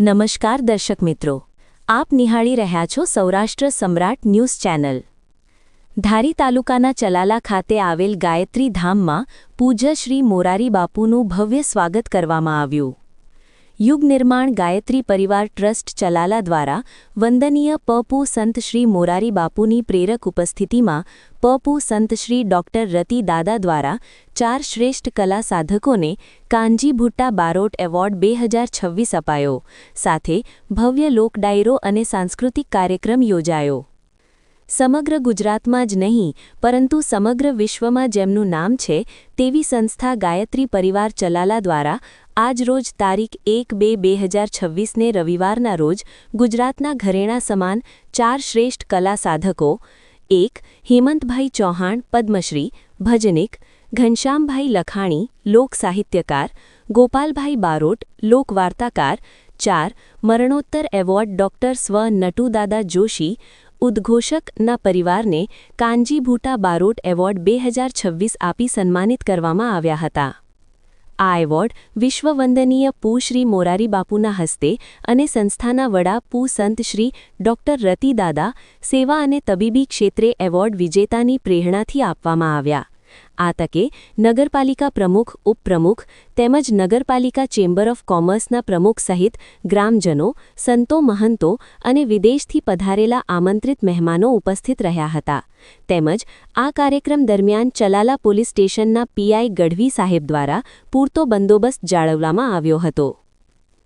નમસ્કાર દર્શક મિત્રો. આપ નિહાળી રહ્યા છો સૌરાષ્ટ્ર સમ્રાટ ન્યૂઝ ચેનલ. ધારી તાલુકાના ચલાલા ખાતે આવેલ ગાયત્રી ધામમાં પૂજ્ય શ્રી મોરારી બાપુનું ભવ્ય સ્વાગત કરવામાં આવ્યું. યુગ નિર્માણ ગાયત્રી પરિવાર ટ્રસ્ટ ચલાલા દ્વારા વંદનીય પપુ સંત શ્રી મોરારી બાપુની પ્રેરક ઉપસ્થિતિમાં પપુ સંત શ્રી ડોક્ટર રતિ દાદા દ્વારા ચાર શ્રેષ્ઠ કલા સાધકોને કાંજી ભુટ્ટા બારોટ એવોર્ડ બે હજાર છવ્વીસ અપાયો. સાથે ભવ્ય લોક ડાયરો અને સાંસ્કૃતિક કાર્યક્રમ યોજાયો. સમગ્ર ગુજરાતમાં જ નહીં, પરંતુ સમગ્ર વિશ્વમાં જેમનું નામ છે તેવી સંસ્થા ગાયત્રી પરિવાર ચલાલા દ્વારા આજરોજ તારીખ એક બે બે હજાર છવ્વીસને રવિવારના રોજ ગુજરાતના ઘરેણા સમાન ચાર શ્રેષ્ઠ કલા સાધકો એક, હેમંતભાઈ ચૌહાણ, પદ્મશ્રી, ભજનિક, ઘનશ્યામભાઈ લખાણી, લોક સાહિત્યકાર, ગોપાલભાઈ બારોટ લોકવાર્તાકાર ચાર, મરણોત્તર એવોર્ડ ડોક્ટર સ્વ નટુદાદા જોશી ઉદ્ઘોષકના પરિવારને કાંજીભૂટા બારોટ એવોર્ડ બે આપી સન્માનિત કરવામાં આવ્યા હતા. આ એવોર્ડ વિશ્વવંદનીય પુ. શ્રી. મોરારી બાપુના હસ્તે અને સંસ્થાના વડા પુ. સંત શ્રી. ડોક્ટર રતિદાદા સેવા અને તબીબી ક્ષેત્રે એવોર્ડ વિજેતાની પ્રેરણાથી આપવામાં આવ્યા. આ તકે નગરપાલિકા પ્રમુખ, ઉપપ્રમુખ તેમજ નગરપાલિકા ચેમ્બર ઓફ કોમર્સના પ્રમુખ સહિત ગ્રામજનો, સંતો, મહંતો અને વિદેશથી પધારેલા આમંત્રિત મહેમાનો ઉપસ્થિત રહ્યા હતા. તેમજ આ કાર્યક્રમ દરમિયાન ચલાલા પોલીસ સ્ટેશનના પીઆઈ ગઢવી સાહેબ દ્વારા પૂરતો બંદોબસ્ત જાળવવામાં આવ્યો હતો.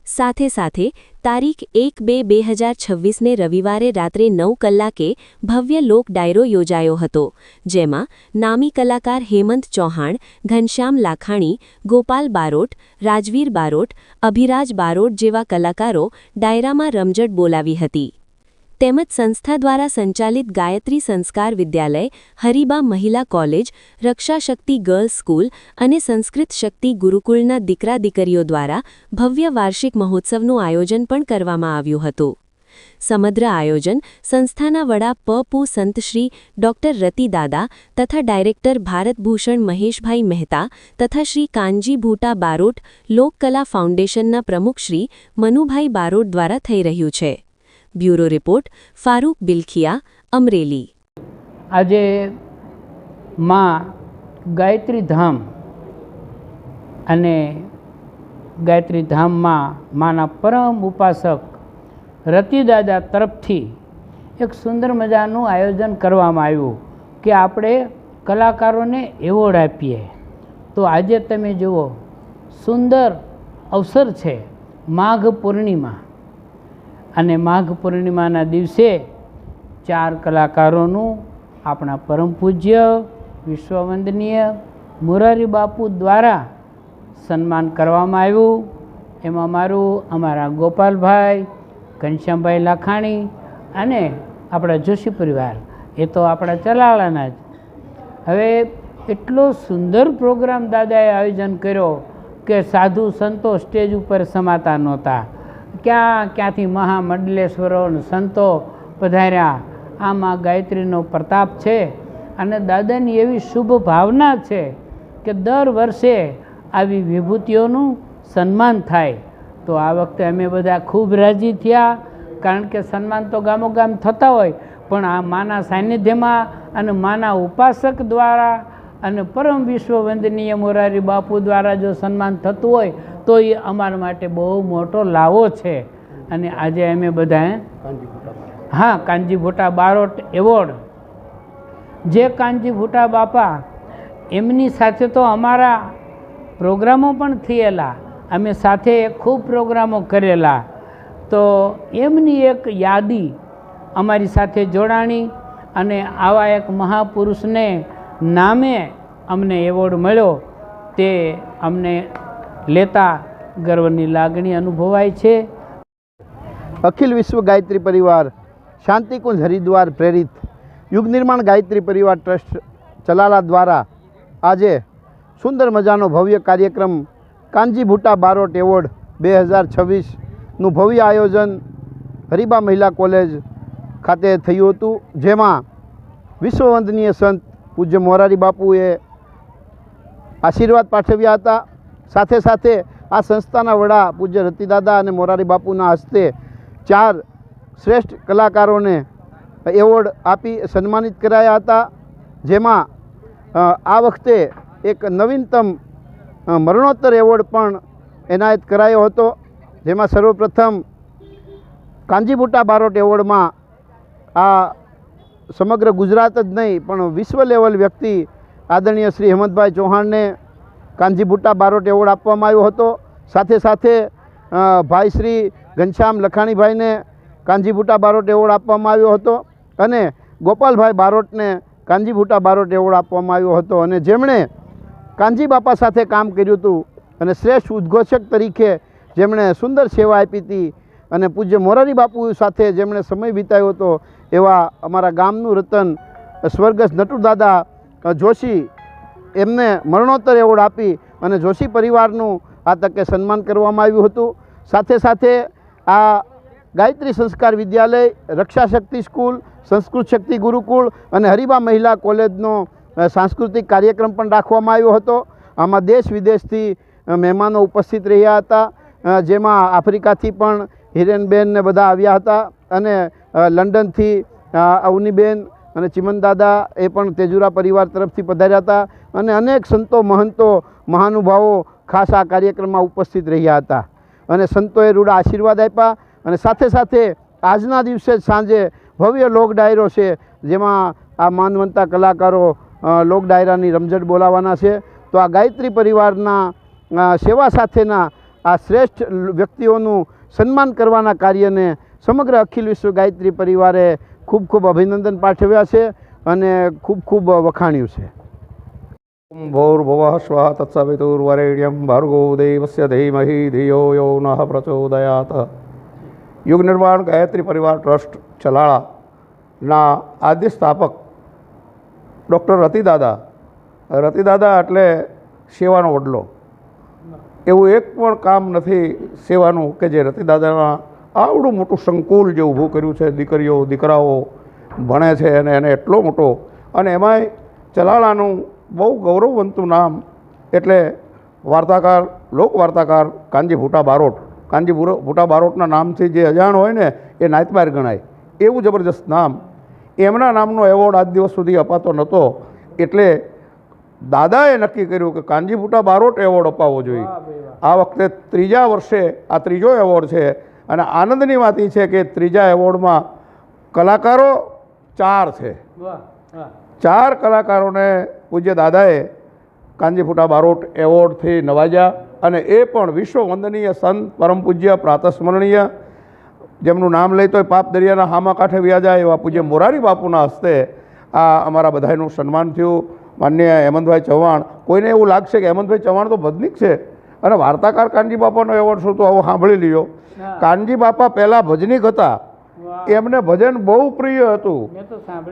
સાથે સાથે તારીખ એક બે બે હજાર છવ્વીસને રવિવારે રાત્રે નવ કલાકે ભવ્ય લોક ડાયરો યોજાયો હતો, જેમાં નામી કલાકાર હેમંત ચૌહાણ, ઘનશ્યામ લાખાણી, ગોપાલ બારોટ, રાજવીર બારોટ, અભિરાજ બારોટ જેવા કલાકારો ડાયરામાં રમઝટ બોલાવી હતી. તેમજ સંસ્થા દ્વારા સંચાલિત Gayatri Sanskar Vidyalaya, Hariba Mahila college Raksha Shakti girls school અને સંસ્કૃત શક્તિ ગુરુકુળના દીકરા દીકરીઓ દ્વારા ભવ્ય વાર્ષિક મહોત્સવનું આયોજન પણ કરવામાં આવ્યું હતું. સમગ્ર આયોજન સંસ્થાના વડા પ. પુ. સંતશ્રી ડોક્ટર રતિદાદા તથા ડાયરેક્ટર ભારતભૂષણ મહેશભાઈ મહેતા તથા શ્રી કાનજી ભૂટા બારોટ લોકકલા ફાઉન્ડેશનના પ્રમુખ શ્રી મનુભાઈ બારોટ દ્વારા થઈ રહ્યું છે. Bureau report, Farooq Bilakhiya, Amreli. આજે માં ગાયત્રી ધામ અને ગાયત્રી ધામમાં માના પરમ ઉપાસક રતિદાદા તરફથી એક સુંદર મજાનું આયોજન કરવામાં આવ્યું કે આપણે કલાકારોને એવોર્ડ આપીએ. તો આજે તમે જુઓ, સુંદર અવસર છે માઘ પૂર્ણિમા. અને માઘ પૂર્ણિમાના દિવસે ચાર કલાકારોનું આપણા પરમ પૂજ્ય વિશ્વવંદનીય મોરારી બાપુ દ્વારા સન્માન કરવામાં આવ્યું. એમાં મારું, અમારા ગોપાલભાઈ, ઘનશ્યામભાઈ લાખાણી અને આપણા જોશી પરિવાર, એ તો આપણા ચલાળાના જ. હવે એટલો સુંદર પ્રોગ્રામ દાદાએ આયોજન કર્યો કે સાધુ સંતો સ્ટેજ ઉપર સમાતા નહોતા. ક્યાં ક્યાંથી મહામંડલેશ્વરો સંતો પધાર્યા? આમાં ગાયત્રીનો પ્રતાપ છે અને દાદાની એવી શુભ ભાવના છે કે દર વર્ષે આવી વિભૂતિઓનું સન્માન થાય. તો આ વખતે અમે બધા ખૂબ રાજી થયા, કારણ કે સન્માન તો ગામોગામ થતા હોય, પણ આ માના સાનિધ્યમાં અને માના ઉપાસક દ્વારા અને પરમ વિશ્વવંદનીય મોરારી બાપુ દ્વારા જો સન્માન થતું હોય તો એ અમારા માટે બહુ મોટો લાવો છે. અને આજે અમે બધાએ હા કાનજી ભૂટા બારોટ એવોર્ડ. જે કાનજી ભૂટા બાપા એમની સાથે તો અમારા પ્રોગ્રામો પણ થયેલા. અમે સાથે ખૂબ પ્રોગ્રામો કરેલા. તો એમની એક યાદી અમારી સાથે જોડાણી અને આવા એક મહાપુરુષને નામે અમને એવોર્ડ મળ્યો. તે અમને લેતા ગર્વની લાગણી અનુભવાય છે. અખિલ વિશ્વ ગાયત્રી પરિવાર, શાંતિકુંજ હરિદ્વાર પ્રેરિત, યુગ નિર્માણ ગાયત્રી પરિવાર ટ્રસ્ટ, ચલાલા દ્વારા આજે સુંદર મજાનો ભવ્ય કાર્યક્રમ કાંજી ભૂટા બારોટ એવોર્ડ બે હજાર છવ્વીસનું ભવ્ય આયોજન હરિબા મહિલા કોલેજ ખાતે થયું હતું, જેમાં વિશ્વવંદનીય સંત પૂજ્ય મોરારી બાપુએ આશીર્વાદ પાઠવ્યા હતા. સાથે સાથે આ સંસ્થાના વડા પૂજ્ય રતિદાદા અને મોરારી બાપુના હસ્તે ચાર શ્રેષ્ઠ કલાકારોને એવોર્ડ આપી સન્માનિત કરાયા હતા, જેમાં આ વખતે એક નવીનતમ મરણોત્તર એવોર્ડ પણ એનાયત કરાયો હતો, જેમાં સર્વપ્રથમ કાંજીબુટા બારોટ એવોર્ડમાં આ સમગ્ર ગુજરાત જ નહીં, પણ વિશ્વ લેવલ વ્યક્તિ આદરણીય શ્રી હેમંતભાઈ ચૌહાણને કાંજીબુટ્ટા બારોટ એવોર્ડ આપવામાં આવ્યો હતો. સાથે સાથે ભાઈ શ્રી ઘનશ્યામ લખાણીભાઈને કાંજીબુટ્ટા બારોટ એવોર્ડ આપવામાં આવ્યો હતો અને ગોપાલભાઈ બારોટને કાંજીબુટ્ટા બારોટ એવોર્ડ આપવામાં આવ્યો હતો. અને જેમણે કાંજી બાપા સાથે કામ કર્યું હતું અને શ્રેષ્ઠ ઉદ્ઘોષક તરીકે જેમણે સુંદર સેવા આપી હતી અને પૂજ્ય મોરારી બાપુ સાથે જેમણે સમય વિતાવ્યો હતો એવા અમારા ગામનું રતન સ્વર્ગસ્થ નટુદાદા જોશી એમને મરણોત્તર એવોર્ડ આપી અને જોશી પરિવારનું આ તકે સન્માન કરવામાં આવ્યું હતું. સાથે સાથે આ ગાયત્રી સંસ્કાર વિદ્યાલય રક્ષા શક્તિ સ્કૂલ, સંસ્કૃત શક્તિ ગુરુકુળ અને હરિબા મહિલા કોલેજનો સાંસ્કૃતિક કાર્યક્રમ પણ રાખવામાં આવ્યો હતો. આમાં દેશ વિદેશથી મહેમાનો ઉપસ્થિત રહ્યા હતા. જેમાં આફ્રિકાથી પણ હિરેનબેન ને બધા આવ્યા હતા અને લંડનથી અવનીબેન અને ચિમનદાદા એ પણ તેજુરા પરિવાર તરફથી પધાર્યા હતા. અને અનેક સંતો, મહંતો, મહાનુભાવો ખાસ આ કાર્યક્રમમાં ઉપસ્થિત રહ્યા હતા. અને સંતોએ રૂડા આશીર્વાદ આપ્યા અને સાથે સાથે આજના દિવસે સાંજે ભવ્ય લોક ડાયરો છે, જેમાં આ માનવંતા કલાકારો લોક ડાયરાની રમઝટ બોલાવવાના છે. તો આ ગાયત્રી પરિવારના સેવા સાથેના આ શ્રેષ્ઠ વ્યક્તિઓનું સન્માન કરવાના કાર્યને સમગ્ર અખિલ વિશ્વ ગાયત્રી પરિવારે ખૂબ ખૂબ અભિનંદન પાઠવ્યા છે અને ખૂબ ખૂબ વખાણ્યું છે. भोर्भुवः स्वः तत्सवितुर्वरेण्यं भर्गो देवस्य धीमहि धियो यो नः પ્રચોદયાત યુગ નિર્માણ ગાયત્રી પરિવાર ટ્રસ્ટ ચલાળાના આદ્ય સ્થાપક ડૉક્ટર રતિદાદા રતિદાદા એટલે સેવાનો વડલો એવું એક પણ કામ નથી સેવાનું કે જે રતિદાદાના આવડું મોટું સંકુલ જે ઊભું કર્યું છે દીકરીઓ દીકરાઓ ભણે છે અને એને એટલો મોટો અને એમાંય ચલાળાનું બહુ ગૌરવવંતું નામ. એટલે વાર્તાકાર લોકવાર્તાકાર કાનજી ભૂટા બારોટ. કાનજી ભૂટા બારોટના નામથી જે અજાણ હોય ને એ નાયતબાર ગણાય. એવું જબરજસ્ત નામ. એમના નામનો એવોર્ડ આજ દિવસ સુધી અપાતો નહોતો. એટલે દાદાએ નક્કી કર્યું કે કાનજી ભૂટા બારોટ એવોર્ડ અપાવવો જોઈએ. આ વખતે ત્રીજા વર્ષે આ ત્રીજો એવોર્ડ છે. અને આનંદની વાત એ છે કે ત્રીજા એવોર્ડમાં કલાકારો ચાર છે. ચાર કલાકારોને પૂજ્ય દાદાએ કાંજીફૂટા બારોટ એવોર્ડથી નવાજ્યા અને એ પણ વિશ્વ વંદનીય સંત પરમ પૂજ્ય પ્રાતસ્મરણીય. જેમનું નામ લઈ તોય પાપ દરિયાના હામા કાંઠે વ્યાજાય એવા પૂજ્ય મોરારી બાપુના હસ્તે આ અમારા બધાનું સન્માન થયું. માન્ય હેમંતભાઈ ચૌહાણ કોઈને એવું લાગશે કે હેમંતભાઈ ચૌહાણ તો ભજનિક છે. અને વાર્તાકાર કાનજી બાપાનો એવોર્ડ શું તો આવો સાંભળી લ્યો. કાનજી બાપા પહેલાં ભજનિક હતા. એમને ભજન બહુ પ્રિય હતું.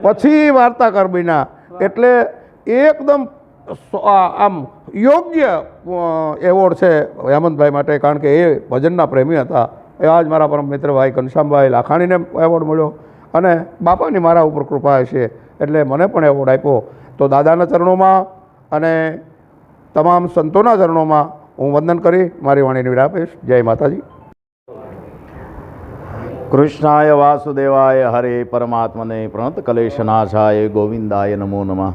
પછી વાર્તાકાર બન્યા એટલે એકદમ આમ યોગ્ય એવોર્ડ છે હેમંતભાઈ માટે કારણ કે એ ભજનના પ્રેમી હતા. એવા જ મારા પરમ મિત્રભાઈ ઘનશ્યામભાઈ લાખાણીને એવોર્ડ મળ્યો. અને બાપાની મારા ઉપર કૃપા છે એટલે મને પણ એવોર્ડ આપ્યો. તો દાદાના ચરણોમાં અને તમામ સંતોના ચરણોમાં હું વંદન કરી. મારી વાણીને વિરાપીશ જય માતાજી. કૃષ્ણાય વાસુદેવાય, હરે પરમાત્મને પ્રણત કલેશનાશાય, ગોવિંદાય નમો નમઃ.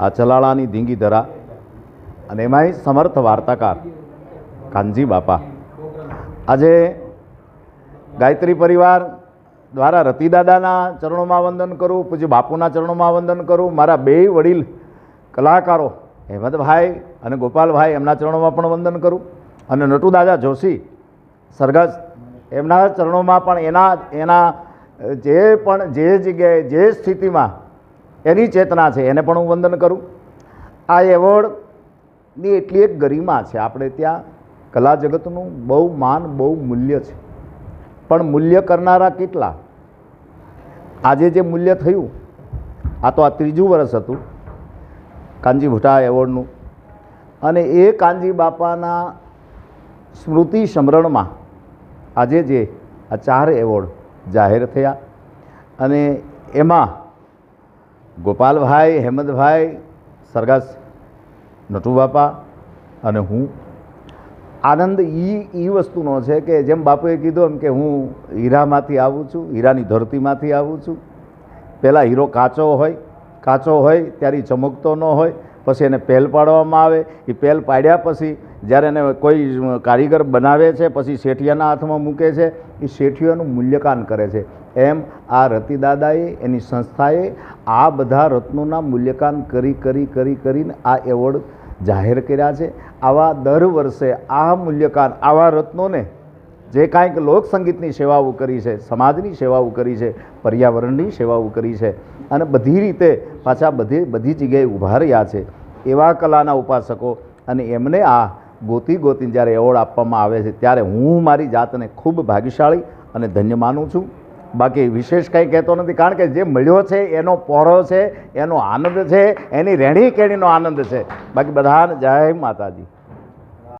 આ ચલાળાની ધીંગી ધરા અને એમાંય સમર્થ વાર્તાકાર કાનજી બાપા. આજે ગાયત્રી પરિવાર દ્વારા રતિદાદાના ચરણોમાં વંદન કરું પછી બાપુના ચરણોમાં વંદન કરું. મારા બે વડીલ કલાકારો, હેમંતભાઈ અને ગોપાલભાઈ એમના ચરણોમાં પણ વંદન કરું. અને નટુદાદા જોશી સરગસ એમના ચરણોમાં પણ એના એના જે પણ, જે જગ્યાએ, જે સ્થિતિમાં એની ચેતના છે, એને પણ હું વંદન કરું. આ એવોર્ડની એટલી એક ગરિમા છે. આપણે ત્યાં કલા જગતનું બહુ માન, બહુ મૂલ્ય છે. પણ મૂલ્ય કરનારા કેટલા? આજે જે મૂલ્ય થયું, આ તો આ ત્રીજું વર્ષ હતું, કાનજી ભુટ્ટા એવોર્ડનું. અને એ કાનજી બાપાના સ્મૃતિ સમરણમાં આજે જે આ ચાર એવોર્ડ જાહેર થયા અને એમાં ગોપાલભાઈ, હેમંતભાઈ સરગાસ નટુબાપા અને હું. આનંદ એ એ વસ્તુનો છે કે જેમ બાપુએ કીધું એમ કે હું હીરામાંથી આવું છું, હીરાની ધરતીમાંથી આવું છું. પહેલાં હીરો કાચો હોય કાચો હોય ત્યારે ચમકતો ન હોય પછી એને પહેલ પાડવામાં આવે. એ પહેલ પાડ્યા પછી જ્યારે એને કોઈ કારીગર બનાવે છે, પછી શેઠિયાના હાથમાં મૂકે છે એ શેઠિયાનું મૂલ્યકાન કરે છે. એમ આ રતિદાદાએ, એની સંસ્થાએ આ બધા રત્નોના મૂલ્યકાન કરી કરી કરી, કરીને આ એવોર્ડ જાહેર કર્યા છે. આવા દર વર્ષે આ મૂલ્યકાન, આવા રત્નોને જે કાંઈક લોકસંગીતની સેવાઓ કરી છે, સમાજની સેવાઓ કરી છે, પર્યાવરણની સેવાઓ કરી છે અને બધી રીતે પાછા બધી બધી જગ્યાએ ઊભા રહ્યા છે, એવા કલાના ઉપાસકો અને એમને આ ગોતી ગોતીને જ્યારે એવોર્ડ આપવામાં આવે છે, ત્યારે હું મારી જાતને ખૂબ ભાગ્યશાળી અને ધન્ય માનું છું. બાકી વિશેષ કંઈ કહેતો નથી, કારણ કે જે મળ્યો છે, એનો પહોરો છે, એનો આનંદ છે, એની રહેણી કેણીનો આનંદ છે. બાકી બધાને જય માતાજી.